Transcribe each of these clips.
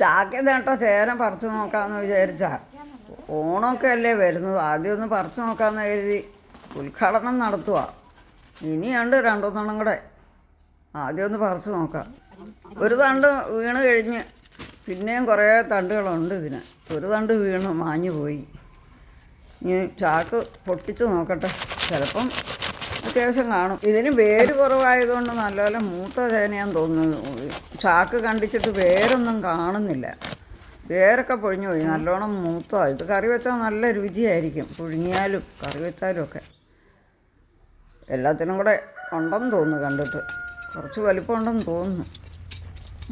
ചാക്കി നട്ട ചേരം പറിച്ചു നോക്കാമെന്ന് വിചാരിച്ചാ. ഓണമൊക്കെ അല്ലേ വരുന്നത് ആദ്യം ഒന്ന് പറിച്ചു നോക്കാമെന്ന് കരുതി. ഉദ്ഘാടനം നടത്തുക ഇനിയുണ്ട് രണ്ടുമൂന്നെണ്ണം കൂടെ. ആദ്യം ഒന്ന് പറിച്ചു നോക്കാം. ഒരു തണ്ട് വീണ് കഴിഞ്ഞ് പിന്നെയും കുറേ തണ്ടുകളുണ്ട് ഇതിന്. ഒരു തണ്ട് വീണ് മാഞ്ഞു പോയി ഇനി ചാക്ക് പൊട്ടിച്ചു നോക്കട്ടെ. ചിലപ്പം അത്യാവശ്യം കാണും. ഇതിന് വേര് കുറവായതുകൊണ്ട് നല്ലപോലെ മൂത്ത ചേനയാന്ന് തോന്നുന്നു. ചാക്ക് കണ്ടിച്ചിട്ട് വേരൊന്നും കാണുന്നില്ല. വേരൊക്കെ പൊഴിഞ്ഞു പോയി. നല്ലോണം മൂത്ത ഇത് കറി വെച്ചാൽ നല്ല രുചിയായിരിക്കും. പുഴുങ്ങിയാലും കറി വെച്ചാലും ഒക്കെ. എല്ലാത്തിനും കൂടെ ഉണ്ടെന്ന് തോന്നുന്നു കണ്ടിട്ട്. കുറച്ച് വലിപ്പം ഉണ്ടെന്ന് തോന്നുന്നു.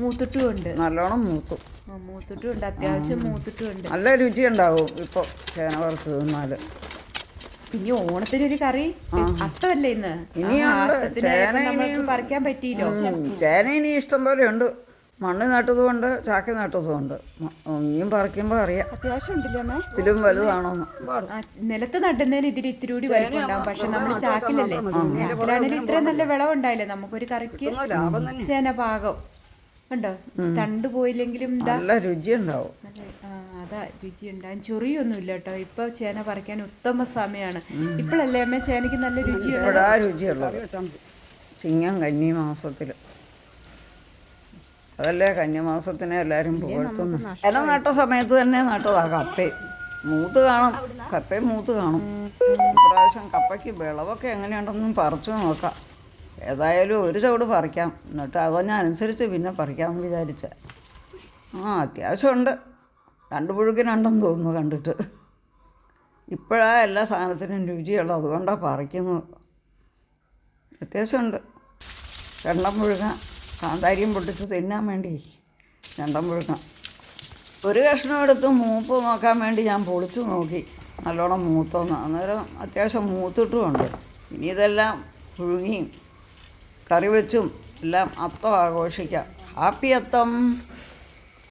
മൂത്തിട്ടുമുണ്ട് നല്ലോണം മൂത്തു. മൂത്തിട്ടുണ്ട് അത്യാവശ്യം മൂത്തിട്ടുണ്ട് നല്ല രുചി ഉണ്ടാവും ഇപ്പോൾ ചേന വറുത്ത് തിന്നാൽ പിന്നെ ഓണത്തിന് ഒരു കറി അത്തമല്ലേ ഇന്ന്? പറിക്കാൻ പറ്റിയില്ലോ? ചേന ഇനി ഇഷ്ടം പോലെ ഉണ്ട്. മണ്ണ് നട്ടതുകൊണ്ട് ചാക്കി നട്ടതുകൊണ്ട് ഇനിയും പറിക്കുമ്പോൾ അറിയാം. അത്യാവശ്യം ഉണ്ടല്ലേ അമ്മേ? ഇതിലും വലുതാണോന്ന്. ആ, നിലത്ത് നട്ടുന്നതിന് ഇതിൽ ഇത്തിരി കൂടി വലുപ്പുണ്ടാവും. പക്ഷെ നമ്മൾ ചാക്കിലല്ലേ? ചാക്കിലാണെങ്കിൽ ഇത്ര നല്ല വിളവുണ്ടായില്ലേ? നമുക്കൊരു കറിക്ക് ചേന പാകം. കണ്ടോ? തണ്ട് പോയില്ലെങ്കിലും നല്ല രുചി ഉണ്ടാവും അതാ രുചി ഉണ്ടാകും ചൊറിയൊന്നുമില്ല കേട്ടോ ഇപ്പൊ ചേന പറിക്കാൻ ഉത്തമ സമയമാണ് ഇപ്പോഴല്ലേ അമ്മ ചേനയ്ക്ക് നല്ല രുചിയുള്ളത്? ഇപ്പോഴാ രുചിയുള്ളത്. ചിങ്ങം കന്നി മാസത്തിൽ അതല്ലേ കന്യമാസത്തിനെ എല്ലാവരും പുകഴ്ത്തുന്നു. എന്നെ നട്ട സമയത്ത് തന്നെ നട്ടതാ കപ്പയും മൂത്ത് കാണും. കപ്പയും മൂത്ത് കാണും. ഇപ്രാവശ്യം കപ്പയ്ക്ക് വിളവൊക്കെ എങ്ങനെയുണ്ടെന്നും പറിച്ചു നോക്കാം. ഏതായാലും ഒരു ചവിട് പറിക്കാം. എന്നിട്ട് അതിനനുസരിച്ച് പിന്നെ പറിക്കാമെന്ന് വിചാരിച്ച. ആ അത്യാവശ്യമുണ്ട്. രണ്ട് പുഴുക്കിനുണ്ടെന്ന് തോന്നുന്നു കണ്ടിട്ട്. ഇപ്പോഴാ എല്ലാ സാധനത്തിനും രുചിയുള്ളത്. അതുകൊണ്ടാണ് പറിക്കുന്നത്. വ്യത്യാസമുണ്ട്. രണ്ടം പുഴുങ്ങ കാന്താരിയും പൊട്ടിച്ച് തിന്നാൻ വേണ്ടി. രണ്ടം പുഴുങ്ങ. ഒരു കഷ്ണം എടുത്ത് മൂപ്പ് നോക്കാൻ വേണ്ടി ഞാൻ പൊളിച്ചു നോക്കി. നല്ലോണം മൂത്തോന്ന്. അന്നേരം അത്യാവശ്യം മൂത്തിട്ടുമുണ്ട്. ഇനി ഇതെല്ലാം പുഴുങ്ങിയും കറി വെച്ചും എല്ലാം അത്തം ആഘോഷിക്കാം. ഹാപ്പി അത്തം.